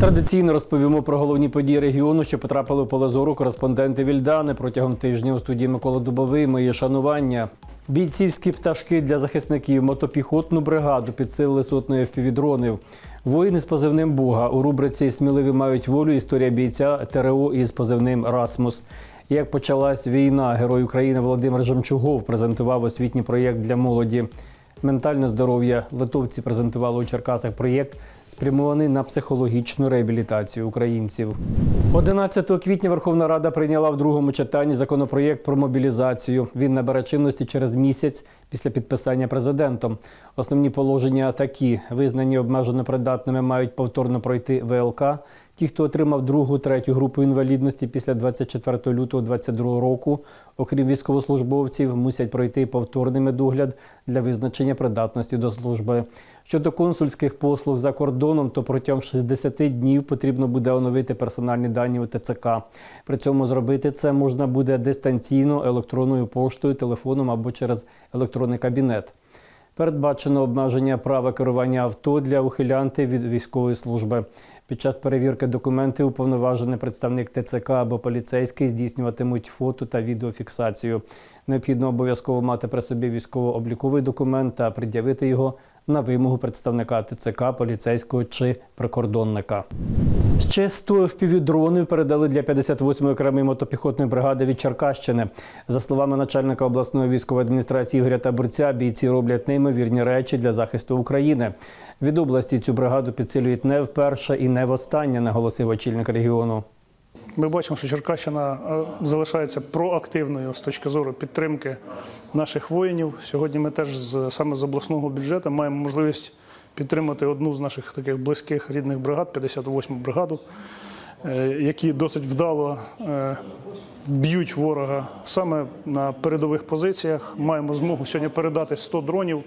Традиційно розповімо про головні події регіону, що потрапили у поле зору кореспонденти Вільдани протягом тижня у студії Микола Дубовий. Мої шанування. Бійцівські пташки для захисників, мотопіхотну бригаду підсилили сотнею впівдронів. Воїни з позивним Буга у рубриці Сміливі мають волю. Історія бійця ТРО із позивним Расмус. Як почалась війна, герой України Володимир Жемчугов презентував освітній проєкт для молоді. Ментальне здоров'я литовці презентували у Черкасах проєкт, спрямований на психологічну реабілітацію українців. 11 квітня Верховна Рада прийняла в другому читанні законопроєкт про мобілізацію. Він набере чинності через місяць після підписання президентом. Основні положення такі: визнані обмежено придатними мають повторно пройти ВЛК. Ті, хто отримав другу, третю групу інвалідності після 24 лютого 2022 року, окрім військовослужбовців, мусять пройти повторний медогляд для визначення придатності до служби. Щодо консульських послуг за кордоном, то протягом 60 днів потрібно буде оновити персональні дані у ТЦК. При цьому зробити це можна буде дистанційно, електронною поштою, телефоном або через електронний кабінет. Передбачено обмеження права керування авто для ухилянти від військової служби. Під час перевірки документів уповноважений представник ТЦК або поліцейський здійснюватимуть фото та відеофіксацію. Необхідно обов'язково мати при собі військово-обліковий документ та пред'явити його на вимогу представника ТЦК, поліцейського чи прикордонника. Ще 100 впівдронів передали для 58-ї окремої мотопіхотної бригади від Черкащини. За словами начальника обласної військової адміністрації Ігоря Табурця, бійці роблять неймовірні речі для захисту України. Від області цю бригаду підсилюють не вперше і не востаннє, наголосив очільник регіону. Ми бачимо, що Черкащина е, залишається проактивною з точки зору підтримки наших воїнів. Сьогодні ми теж саме з обласного бюджету маємо можливість підтримати одну з наших таких близьких рідних бригад, 58-му бригаду, е, які досить вдало е, б'ють ворога саме на передових позиціях. Маємо змогу сьогодні передати 100 дронів.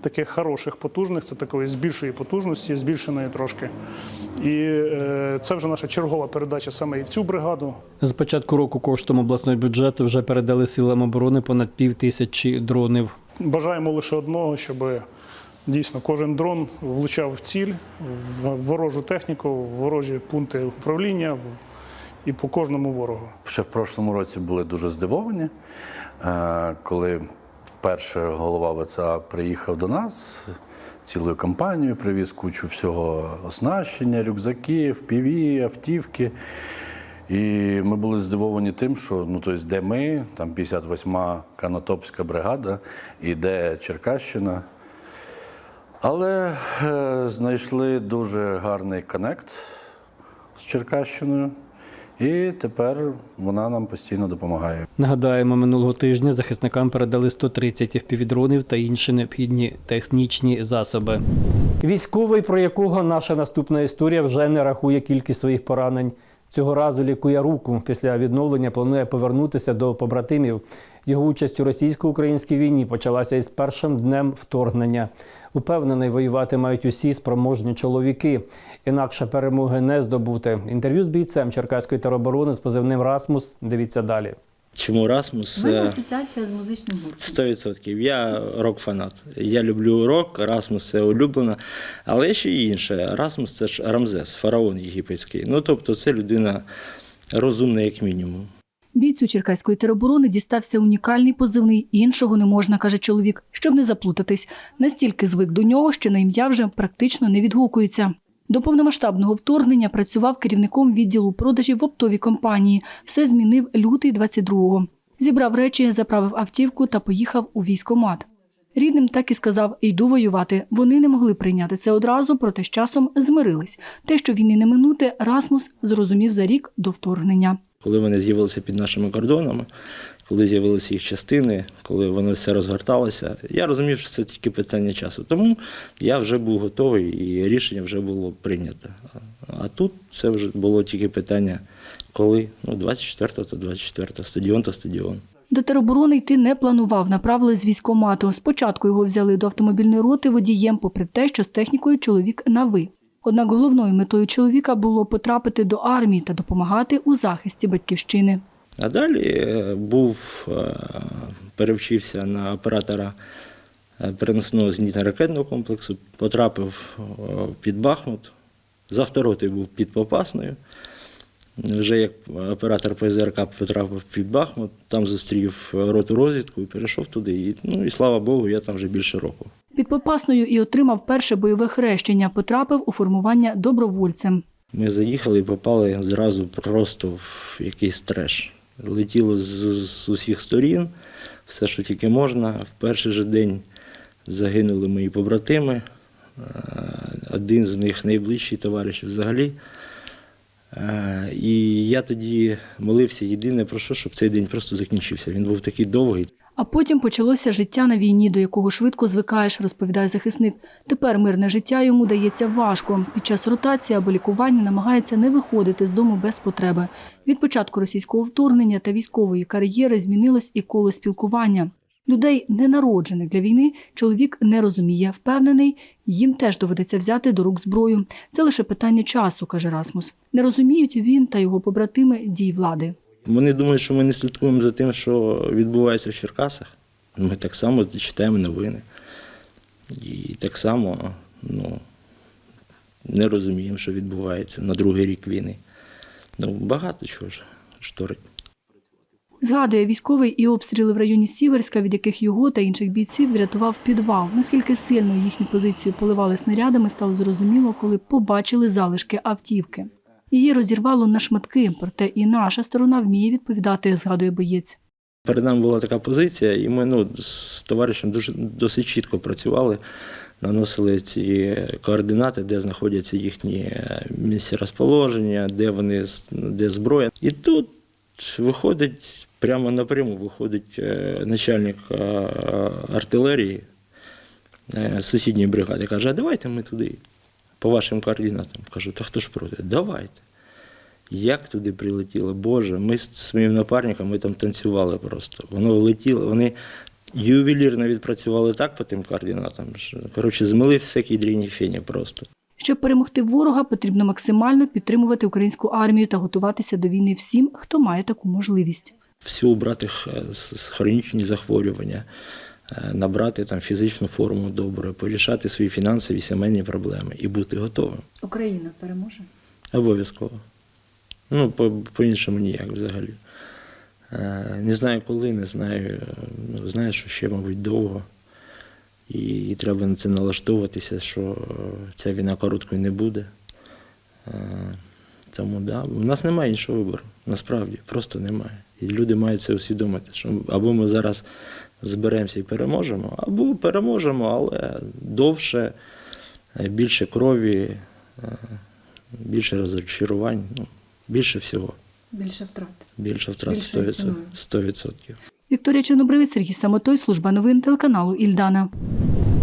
Таких хороших, потужних, це такої з більшої потужності, збільшеної трошки. І е, це вже наша чергова передача саме і в цю бригаду. З початку року коштом обласного бюджету вже передали силам оборони понад пів тисячі дронів. Бажаємо лише одного, щоб дійсно кожен дрон влучав в ціль, в ворожу техніку, в ворожі пункти управління і по кожному ворогу. Ще в прошлому році були дуже здивовані, е, коли вперше голова ВЦА приїхав до нас, цілою компанією привіз кучу всього оснащення, рюкзаків, піві, автівки. І ми були здивовані тим, що ну, тобто, де ми, там 58-ма Канатопська бригада, і де Черкащина. Але е, знайшли дуже гарний коннект з Черкащиною, і тепер вона нам постійно допомагає. Нагадаємо, минулого тижня захисникам передали 130 впівдронів та інші необхідні технічні засоби. Військовий, про якого наша наступна історія вже не рахує кількість своїх поранень. Цього разу лікує руку. Після відновлення планує повернутися до побратимів. Його участь у російсько-українській війні почалася із першим днем вторгнення. Упевнений, воювати мають усі спроможні чоловіки. Інакше перемоги не здобути. Інтерв'ю з бійцем Черкаської тероборони з позивним Расмус. Дивіться далі. Чому Расмус? Мене Е, асоціація з музичним гуртом. 100%. Я рок-фанат. Я люблю рок, Расмус це улюблена. Але є ще й інше. Расмус це ж Рамзес, фараон єгипетський. Ну тобто це людина розумна, як мінімум. Бійцю Черкаської тероборони дістався унікальний позивний, іншого не можна, каже чоловік, щоб не заплутатись. Настільки звик до нього, що на ім'я вже практично не відгукується. До повномасштабного вторгнення працював керівником відділу продажів в оптовій компанії. Все змінив лютий 22-го. Зібрав речі, заправив автівку та поїхав у військомат. Рідним так і сказав йду воювати. Вони не могли прийняти це одразу, проте з часом змирились. Те, що війни не минути, Расмус зрозумів за рік до вторгнення. Коли вони з'явилися під нашими кордонами, коли з'явилися їх частини, коли воно все розгорталося, я розумів, що це тільки питання часу. Тому я вже був готовий і рішення вже було прийнято. А тут це вже було тільки питання, коли ну, 24 то 24, стадіон то стадіон. До тероборони йти не планував, направили з військомату. Спочатку його взяли до автомобільної роти водієм, попри те, що з технікою чоловік на ви. Однак головною метою чоловіка було потрапити до армії та допомагати у захисті батьківщини. А далі е, був, е, перевчився на оператора е, переносного зенітно-ракетного комплексу, потрапив під Бахмут, завторотий був під Попасною. Вже як оператор ПЗРК потрапив під Бахмут, там зустрів роту розвідку і перейшов туди. І, ну і слава Богу, я там вже більше року. Під Попасною і отримав перше бойове хрещення, потрапив у формування добровольцем. Ми заїхали і попали зразу просто в якийсь треш. Летіло з, з усіх сторін, все, що тільки можна. В перший же день загинули мої побратими. Е, Один з них найближчий товариш взагалі. Е, І я тоді молився єдине про що, щоб цей день просто закінчився. Він був такий довгий. А потім почалося життя на війні, до якого швидко звикаєш, розповідає захисник. Тепер мирне життя йому дається важко. Під час ротації або лікування намагається не виходити з дому без потреби. Від початку російського вторгнення та військової кар'єри змінилось і коло спілкування. Людей, не народжених для війни, чоловік не розуміє. Впевнений, їм теж доведеться взяти до рук зброю. Це лише питання часу, каже Расмус. Не розуміють він та його побратими дій влади. Вони думають, що ми не слідкуємо за тим, що відбувається в Черкасах. Ми так само читаємо новини. І так само ну, не розуміємо, що відбувається на другий рік війни. Ну, багато чого ж шторить. Згадує військовий і обстріли в районі Сіверська, від яких його та інших бійців врятував підвал. Наскільки сильно їхню позицію поливали снарядами, стало зрозуміло, коли побачили залишки автівки. Її розірвало на шматки, проте і наша сторона вміє відповідати, згадує боєць. Перед нами була така позиція, і ми ну, з товаришем дуже, досить чітко працювали, наносили ці координати, де знаходяться їхні е, місця розположення, де вони де зброя. І тут виходить прямо напряму виходить е, начальник е, артилерії е, сусідньої бригади. Каже, а давайте ми туди, по вашим координатам. Кажу, та хто ж проти? Давайте. Як туди прилетіло? Боже, ми з своїм напарником ми там танцювали просто. Воно летіло, вони ювелірно відпрацювали так по тим координатам. що, Коротше, змили все кідріні фені просто. Щоб перемогти ворога, потрібно максимально підтримувати українську армію та готуватися до війни всім, хто має таку можливість. Всі убрати з хронічні захворювання, е, набрати там фізичну форму добру, порішати свої фінансові сімейні проблеми і бути готовим. Україна переможе. Обов'язково. Ну, по- по-іншому ніяк взагалі. Е, Не знаю коли, не знаю. е, знаю, що ще, мабуть, довго. І, і треба на це налаштовуватися, що е, ця війна короткою не буде. Е, Тому да, у нас немає іншого вибору. Насправді, просто немає. І люди мають це усвідомити, що або ми зараз зберемося і переможемо, або переможемо, але довше, е, більше крові, е, більше розчарувань, ну, більше всього, Більше втрат. більше втрат Більшою 100%. 100%. Вікторія Чорнобривець, Сергій Самотой, служба новин телеканалу Ільдана.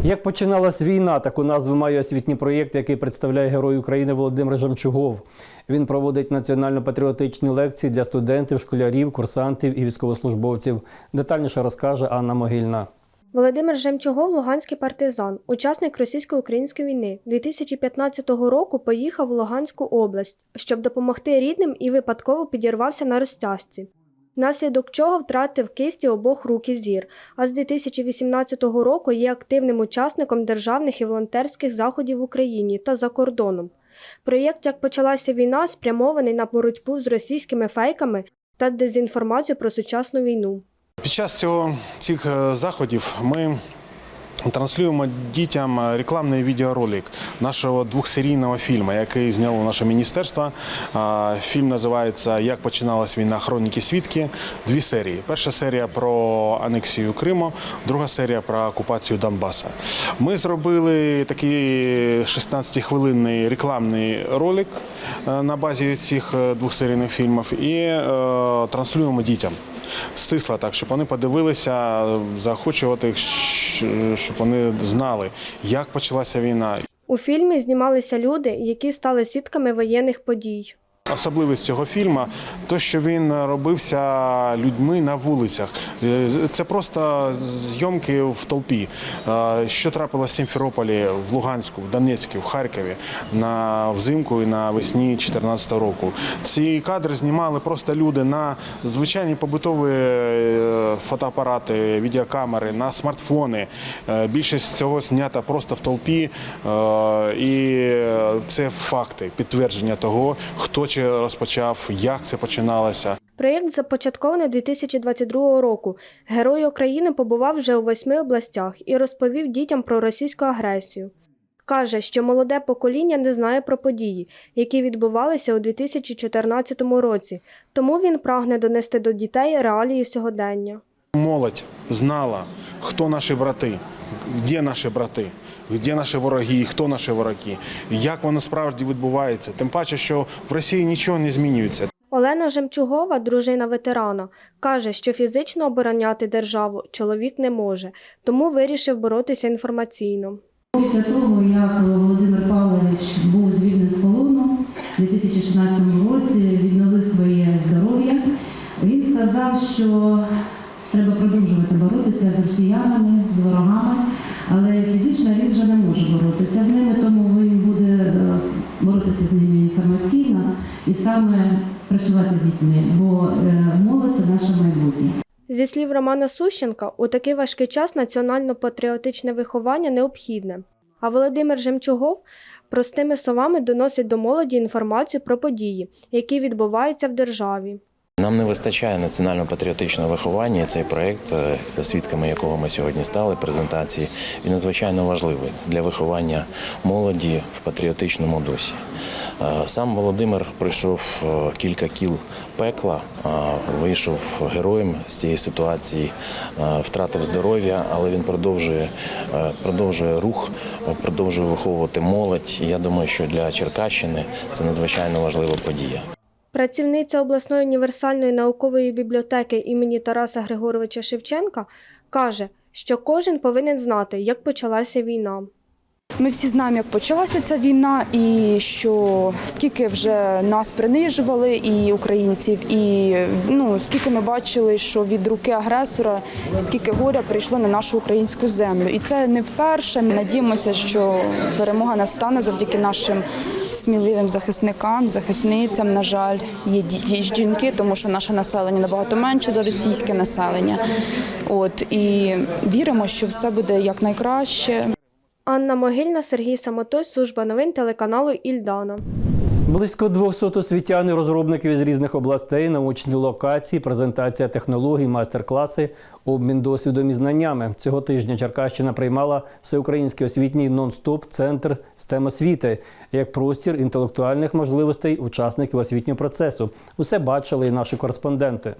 Як починалась війна, таку назву має освітній проєкт, який представляє герой України Володимир Жемчугов. Він проводить національно-патріотичні лекції для студентів, школярів, курсантів і військовослужбовців. Детальніше розкаже Анна Могильна. Володимир Жемчугов – луганський партизан, учасник російсько-української війни. 2015 року поїхав в Луганську область, щоб допомогти рідним і випадково підірвався на розтяжці. Внаслідок чого втратив кисті обох рук і зір, а з 2018 року є активним учасником державних і волонтерських заходів в Україні та за кордоном. Проєкт «Як почалася війна» спрямований на боротьбу з російськими фейками та дезінформацією про сучасну війну. Під час цього цих е, заходів ми транслюємо дітям е, рекламний відеоролик нашого двохсерійного фільму, який зняло наше міністерство. Фільм називається Як починалась війна Хроніки свідки. Дві серії. Перша серія про анексію Криму, друга серія про окупацію Донбаса. Ми зробили такий 16-хвилинний рекламний ролик е, на базі цих е, двохсерійних фільмів і транслюємо дітям стисла так, щоб вони подивилися, заохочувати, їх, щоб вони знали, як почалася війна. У фільмі знімалися люди, які стали свідками воєнних подій. Особливість цього фільму то, що він робився людьми на вулицях. Е, Це просто зйомки в толпі. Е, Що трапилося в Сімферополі, в Луганську, в Донецьку, в Харкові на взимку і навесні 2014 року. Ці кадри знімали просто люди на звичайні побутові е, фотоапарати, відеокамери, на смартфони. Більшість цього знята просто в толпі. І це факти, підтвердження того, хто чи розпочав, як це починалося. Проєкт започаткований 2022 року. Герой України побував вже у восьми областях і розповів дітям про російську агресію. Каже, що молоде покоління не знає про події, які відбувалися у 2014 році, тому він прагне донести до дітей реалії сьогодення. Молодь знала, хто наші брати, де наші брати, де наші вороги, хто наші вороги, як воно справді відбувається. Тим паче, що в Росії нічого не змінюється. Олена Жемчугова, дружина ветерана, каже, що фізично обороняти державу чоловік не може, тому вирішив боротися інформаційно. Після того, як Володимир Павлович був звільнений з полону у 2016 році, відновив своє здоров'я, він сказав, що треба продовжувати боротися з росіянами, з ворогами, але фізично він вже не може боротися з ними, тому він буде е, боротися з ними інформаційно і саме працювати з дітьми, бо е, молодь це наше майбутнє. Зі слів Романа Сущенка, у такий важкий час національно-патріотичне виховання необхідне. А Володимир Жемчугов простими словами доносить до молоді інформацію про події, які відбуваються в державі. Нам не вистачає національно-патріотичного виховання. Цей проєкт, е, свідками якого ми сьогодні стали, презентації, він надзвичайно важливий для виховання молоді в патріотичному дусі. Е, Сам Володимир пройшов е, кілька кіл пекла, вийшов героєм з цієї ситуації, втратив здоров'я, але він продовжує, продовжує рух, продовжує виховувати молодь. Я думаю, що для Черкащини це надзвичайно важлива подія. Працівниця обласної універсальної наукової бібліотеки імені Тараса Григоровича Шевченка каже, що кожен повинен знати, як почалася війна. Ми всі знаємо, як почалася ця війна, і що скільки вже нас принижували, і українців, і ну скільки ми бачили, що від руки агресора скільки горя прийшло на нашу українську землю. І це не вперше. Ми надіємося, що перемога настане завдяки нашим сміливим захисникам, захисницям. На жаль, є жінки, тому що наше населення набагато менше за російське населення. От і віримо, що все буде якнайкраще. Анна Могильна, Сергій Самотой, служба новин телеканалу Ільдана. Близько 200 освітян і розробників із різних областей, научні локації, презентація технологій, майстер-класи, обмін досвідом і знаннями. Цього тижня Черкащина приймала всеукраїнський освітній нон-стоп центр STEM освіти як простір інтелектуальних можливостей учасників освітнього процесу. Усе бачили і наші кореспонденти.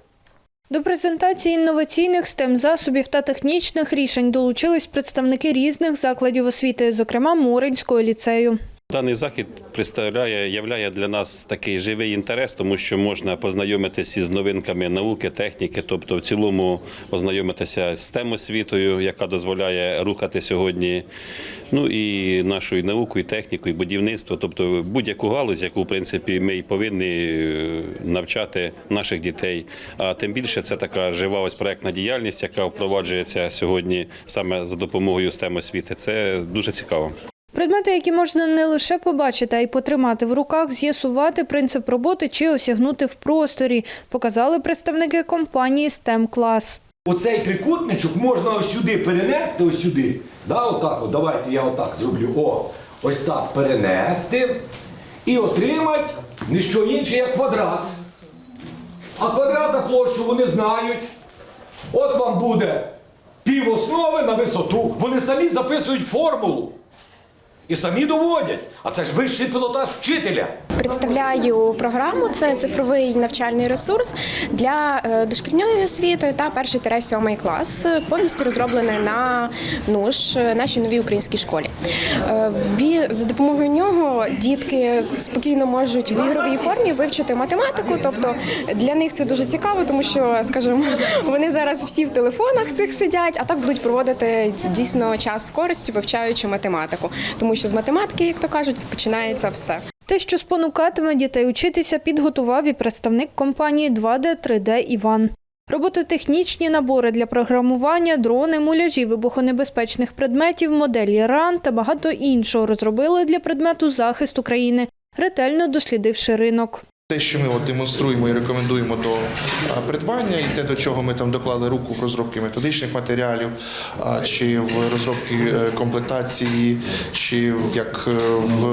До презентації інноваційних stem засобів та технічних рішень долучились представники різних закладів освіти, зокрема Муринського ліцею. Даний захід представляє, являє для нас такий живий інтерес, тому що можна познайомитися із новинками науки, техніки, тобто в цілому ознайомитися з тем освітою, яка дозволяє рухати сьогодні. Ну і нашою наукою, технікою, будівництво, тобто будь-яку галузь, яку в принципі ми і повинні е, навчати наших дітей. А тим більше це така жива ось проектна діяльність, яка впроваджується сьогодні саме за допомогою STEM освіти. Це дуже цікаво. Предмети, які можна не лише побачити, а й потримати в руках, з'ясувати принцип роботи чи осягнути в просторі, показали представники компанії STEM Class. Оцей трикутничок можна ось сюди перенести, ось сюди. Да, отак, от, давайте я отак зроблю. О, ось так перенести і отримати не що інше, як квадрат. А квадрата площу вони знають. От вам буде пів основи на висоту. Вони самі записують формулу. І самі доводять. А це ж вищий пілотаж вчителя. Представляю програму. Це цифровий навчальний ресурс для е, дошкільної освіти та перший та сьомий клас, повністю розроблений на НУШ, е, нашій новій українській школі. Е, За допомогою нього дітки спокійно можуть в ігровій формі вивчити математику. Тобто для них це дуже цікаво, тому що, скажімо, вони зараз всі в телефонах цих сидять, а так будуть проводити дійсно час з користю, вивчаючи математику, тому що з математики, як то кажуть, починається все. Те, що спонукатиме дітей учитися, підготував і представник компанії 2D 3D Іван. Робототехнічні набори для програмування, дрони, муляжі вибухонебезпечних предметів, моделі РАН та багато іншого розробили для предмету захист України, ретельно дослідивши ринок. Те, що ми от демонструємо і рекомендуємо до придбання, і те, до чого ми там доклали руку в розробки методичних матеріалів, чи в розробці е, комплектації, чи як е, в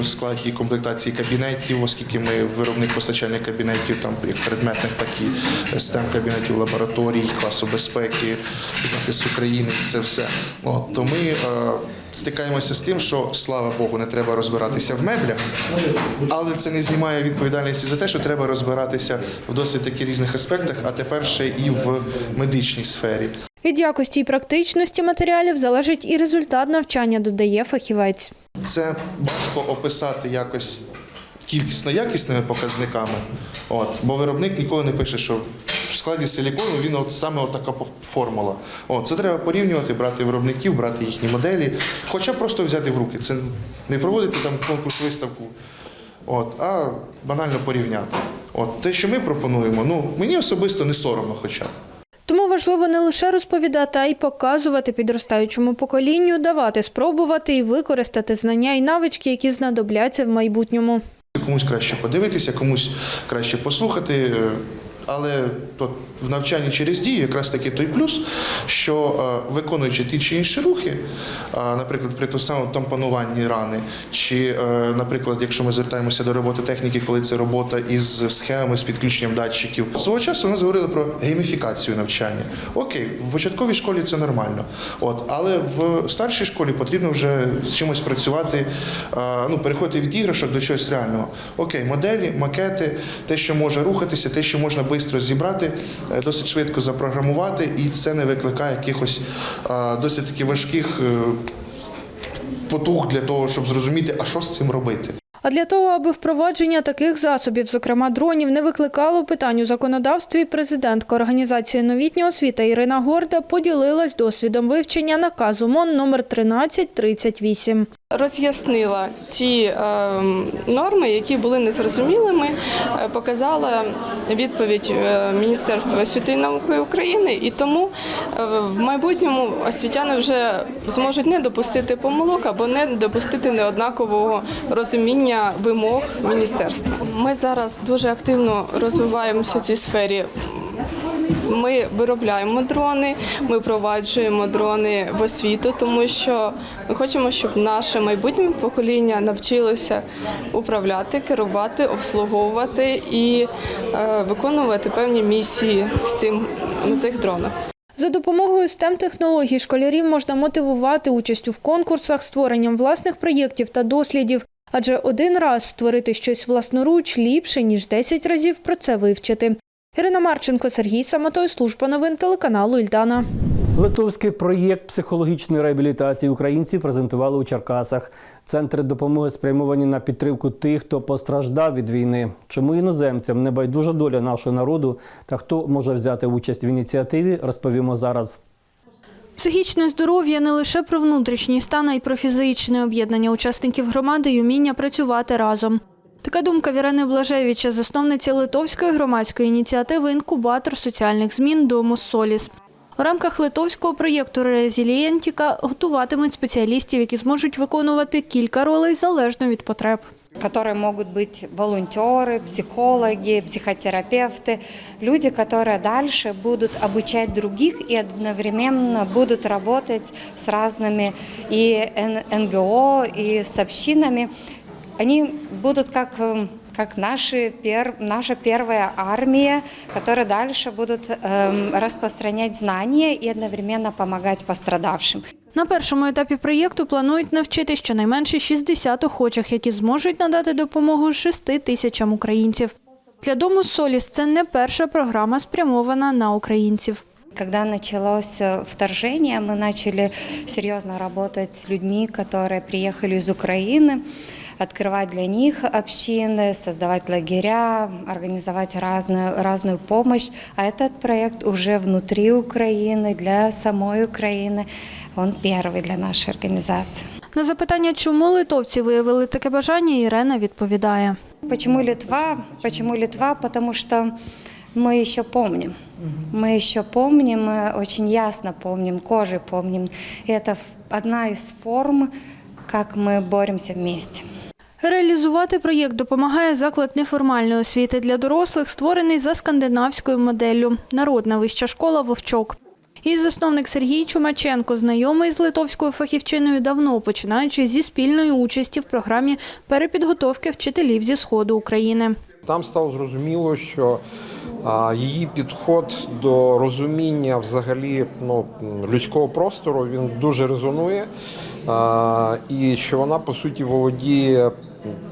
е, складі комплектації кабінетів, оскільки ми виробник постачальних кабінетів, там як предметних, так і stem кабінетів лабораторій, класу безпеки, захист України, це все. От, то ми е, стикаємося з тим, що слава Богу, не треба розбиратися в меблях, але це не знімає відповідальності за те, що треба розбиратися в досить таки різних аспектах, а тепер ще і в медичній сфері. Від якості і практичності матеріалів залежить і результат навчання, додає фахівець. Це важко описати якось кількісно-якісними показниками. От, бо виробник ніколи не пише, що в складі силікону він от саме от така формула. От, це треба порівнювати, брати виробників, брати їхні моделі, хоча просто взяти в руки. Це не проводити там конкурс виставку, от, а банально порівняти. От, те, що ми пропонуємо, ну мені особисто не соромно хоча б. Тому важливо не лише розповідати, а й показувати підростаючому поколінню, давати спробувати і використати знання і навички, які знадобляться в майбутньому. Комусь краще подивитися, комусь краще послухати. Але от в навчанні через дію якраз таки той плюс, що е, виконуючи ті чи інші рухи, е, наприклад, при тому самому тампонуванні рани, чи, е, наприклад, якщо ми звертаємося до роботи техніки, коли це робота із схемами, з підключенням датчиків, свого часу нас говорили про гейміфікацію навчання. Окей, в початковій школі це нормально. От, але в старшій школі потрібно вже з чимось працювати, ну, переходити від іграшок до чогось реального. Окей, моделі, макети, те, що може рухатися, те, що можна швидко зібрати, е, досить швидко запрограмувати, і це не викликає якихось е, досить таки важких е, потуг для того, щоб зрозуміти, а що з цим робити. А для того, аби впровадження таких засобів, зокрема дронів, не викликало питань у законодавстві, президентка організації новітня освіта Ірина Горда поділилась досвідом вивчення наказу МОН номер 1338. Роз'яснила ті е, норми, які були незрозумілими, е, показала відповідь е, Міністерства освіти і науки України, і тому е, в майбутньому освітяни вже зможуть не допустити помилок або не допустити неоднакового розуміння вимог міністерства. Ми зараз дуже активно розвиваємося в цій сфері. Ми виробляємо дрони, ми впроваджуємо дрони в освіту, тому що ми хочемо, щоб наше майбутнє покоління навчилося управляти, керувати, обслуговувати і е, виконувати певні місії з цим на цих дронах. За допомогою stem технологій школярів можна мотивувати участю в конкурсах, створенням власних проєктів та дослідів. Адже один раз створити щось власноруч ліпше, ніж 10 разів про це вивчити. Ірина Марченко, Сергій Самотой, служба новин телеканалу Ільдана. Литовський проєкт психологічної реабілітації українців презентували у Черкасах. Центри допомоги спрямовані на підтримку тих, хто постраждав від війни. Чому іноземцям не байдужа доля нашого народу та хто може взяти участь в ініціативі, розповімо зараз. Психічне здоров'я не лише про внутрішній стан, а й про фізичне об'єднання учасників громади й уміння працювати разом. Така думка Вірени Блажевича, засновниці литовської громадської ініціативи Інкубатор соціальних змін Домус Соліс. У рамках литовського проєкту Резілієнтіка готуватимуть спеціалістів, які зможуть виконувати кілька ролей залежно від потреб. которые могут быть волонтеры, психологи, психотерапевты, люди, которые дальше будут обучать других и одновременно будут работать с разными и НГО, и с общинами. Они будут как э, как наши пер, наша первая армия, которые дальше будут эм, распространять знания и одновременно помогать пострадавшим. На першому етапі проєкту планують навчити щонайменше 60 охочих, які зможуть надати допомогу 6 тисячам українців. Для дому Соліс це не перша програма, спрямована на українців. Когда началось э, вторжение, мы начали серьезно работать с людьми, которые приехали из Украины, открывать для них общины, создавать лагеря, организовать разную, разную помощь. А этот проект уже внутри Украины, для самой Украины. он первый для нашей организации. На запитання, чому литовці виявили таке бажання, Ірена відповідає. Почему Литва? Почему Литва? Потому что мы еще помним. Мы еще помним, мы очень ясно помним, кожей помним. И это ф- одна из форм, как мы боремся вместе. Реалізувати проєкт допомагає заклад неформальної освіти для дорослих, створений за скандинавською моделлю Народна вища школа Вовчок. Її засновник Сергій Чумаченко знайомий з литовською фахівчиною давно, починаючи зі спільної участі в програмі перепідготовки вчителів зі сходу України. Там стало зрозуміло, що її підход до розуміння взагалі ну, людського простору він дуже резонує, і що вона по суті володіє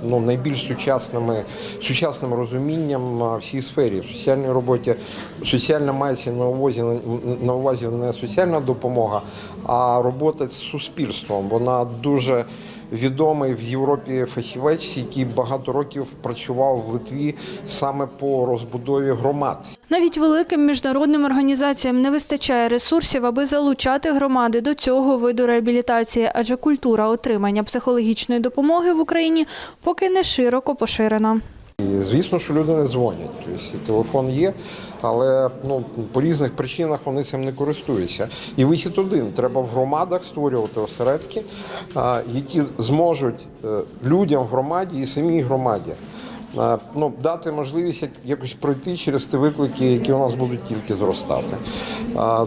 ну, найбільш сучасними, сучасним розумінням всій сфері. В соціальній роботі соціальна мається на увазі, на увазі не соціальна допомога, а робота з суспільством. Вона дуже відомий в Європі фахівець, який багато років працював в Литві саме по розбудові громад. Навіть великим міжнародним організаціям не вистачає ресурсів, аби залучати громади до цього виду реабілітації, адже культура отримання психологічної допомоги в Україні поки не широко поширена. І звісно, що люди не дзвонять. Тобто телефон є, але ну по різних причинах вони цим не користуються. І вихід один: треба в громадах створювати осередки, які зможуть е, людям в громаді і самій громаді. Ну, дати можливість як- якось пройти через ті виклики, які у нас будуть тільки зростати.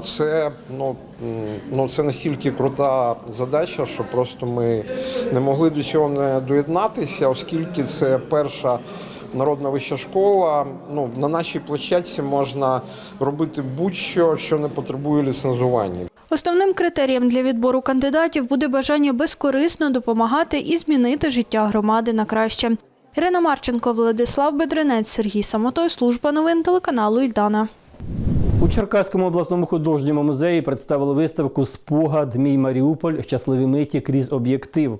Це ну, ну це настільки крута задача, що просто ми не могли до цього не доєднатися, оскільки це перша народна вища школа. Ну на нашій площадці можна робити будь-що, що не потребує ліцензування. Основним критерієм для відбору кандидатів буде бажання безкорисно допомагати і змінити життя громади на краще. Ірина Марченко, Владислав Бедренець, Сергій Самотой, служба новин телеканалу Ільдана. У Черкаському обласному художньому музеї представили виставку Спогад Мій Маріуполь. Щасливі миті крізь об'єктив.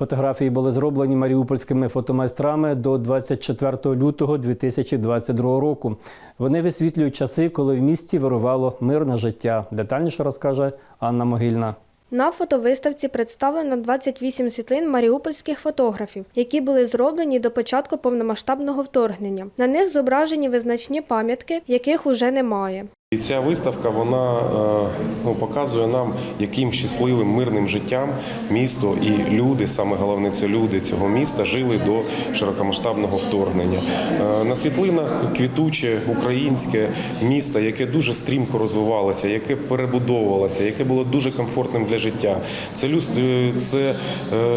Фотографії були зроблені маріупольськими фотомайстрами до 24 лютого 2022 року. Вони висвітлюють часи, коли в місті вирувало мирне життя. Детальніше розкаже Анна Могильна. На фотовиставці представлено 28 світлин маріупольських фотографів, які були зроблені до початку повномасштабного вторгнення. На них зображені визначні пам'ятки, яких уже немає. І ця виставка вона е, ну, показує нам, яким щасливим мирним життям місто і люди, саме головне це люди цього міста, жили до широкомасштабного вторгнення. Е, На світлинах квітуче українське місто, яке дуже стрімко розвивалося, яке перебудовувалося, яке було дуже комфортним для життя. Це люс- е, це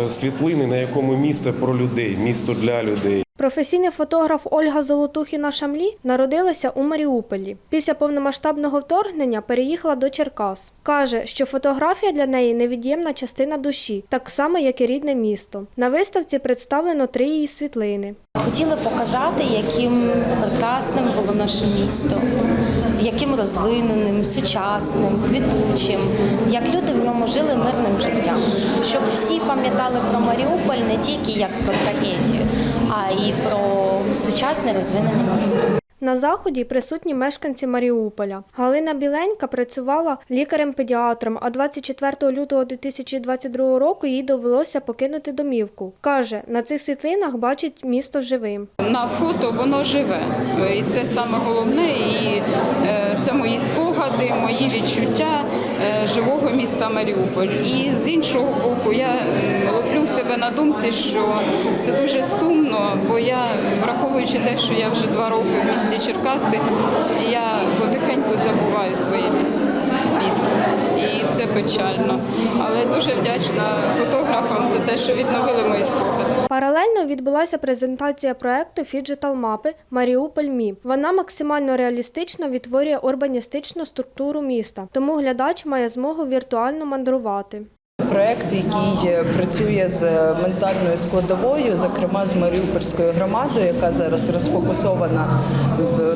світлини, на якому місто про людей, місто для людей. Професійний фотограф Ольга Золотухіна Шамлі народилася у Маріуполі. Після повномасштабного вторгнення переїхала до Черкас. Каже, що фотографія для неї невід'ємна частина душі, так само як і рідне місто. На виставці представлено три її світлини. Хотіли показати, яким прекрасним було наше місто, яким розвиненим, сучасним, квітучим, як люди ньому жили мирним життям, щоб всі пам'ятали про Маріуполь не тільки як про трагедію, а й про сучасне розвинене місто. На заході присутні мешканці Маріуполя. Галина Біленька працювала лікарем-педіатром, а 24 лютого 2022 року їй довелося покинути домівку. Каже, на цих світлинах бачить місто живим. На фото воно живе, і це саме головне. І е, це мої спогади, мої відчуття живого міста Маріуполь. І з іншого боку, я ловлю себе на думці, що це дуже сумно, бо я, враховуючи те, що я вже два роки в місті Черкаси, я потихеньку забуваю своє місце. Печально. Але дуже вдячна фотографам за те, що відновили мої спогади. Паралельно відбулася презентація проекту Фіджитал мапи Маріуполь Мі. Вона максимально реалістично відтворює урбаністичну структуру міста, тому глядач має змогу віртуально мандрувати. Проект, який е, працює з ментальною складовою, зокрема з Маріупольською громадою, яка зараз розфокусована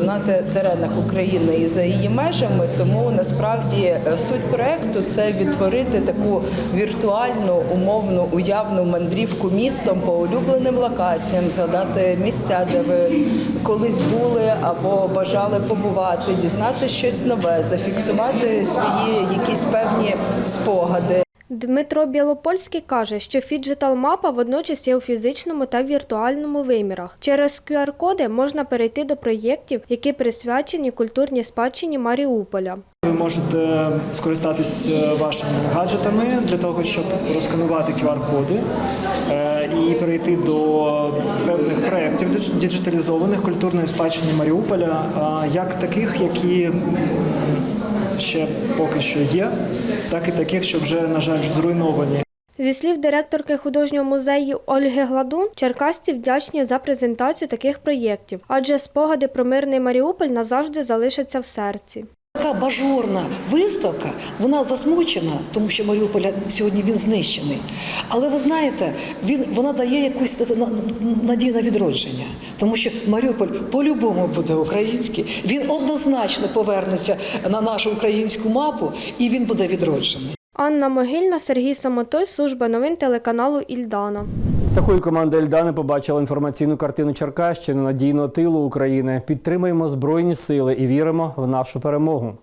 на теренах України і за її межами. Тому насправді е, суть проекту це відтворити таку віртуальну, умовну, уявну мандрівку містом по улюбленим локаціям, згадати місця, де ви колись були або бажали побувати, дізнати щось нове, зафіксувати свої якісь певні спогади. Дмитро Білопольський каже, що фіджитал-мапа водночас є у фізичному та віртуальному вимірах. Через QR-коди можна перейти до проєктів, які присвячені культурній спадщині Маріуполя. Ви можете скористатись е, вашими гаджетами для того, щоб розсканувати QR-коди е, і перейти до певних проєктів діджиталізованих культурної спадщини Маріуполя, як таких, які ще поки що є, так і таких, що вже, на жаль, зруйновані. Зі слів директорки художнього музею Ольги Гладун, черкасці вдячні за презентацію таких проєктів, адже спогади про мирний Маріуполь назавжди залишаться в серці. Така бажорна виставка, вона засмучена, тому що Маріуполь сьогодні він знищений. Але ви знаєте, він вона дає якусь на- на- надію на відродження, тому що Маріуполь по-любому буде український. Він однозначно повернеться на нашу українську мапу і він буде відроджений. Анна Могильна, Сергій Самотой, служба новин телеканалу Ільдана. Такою команда Ельдани побачила інформаційну картину Черкащини надійного тилу України. Підтримуємо збройні сили і віримо в нашу перемогу.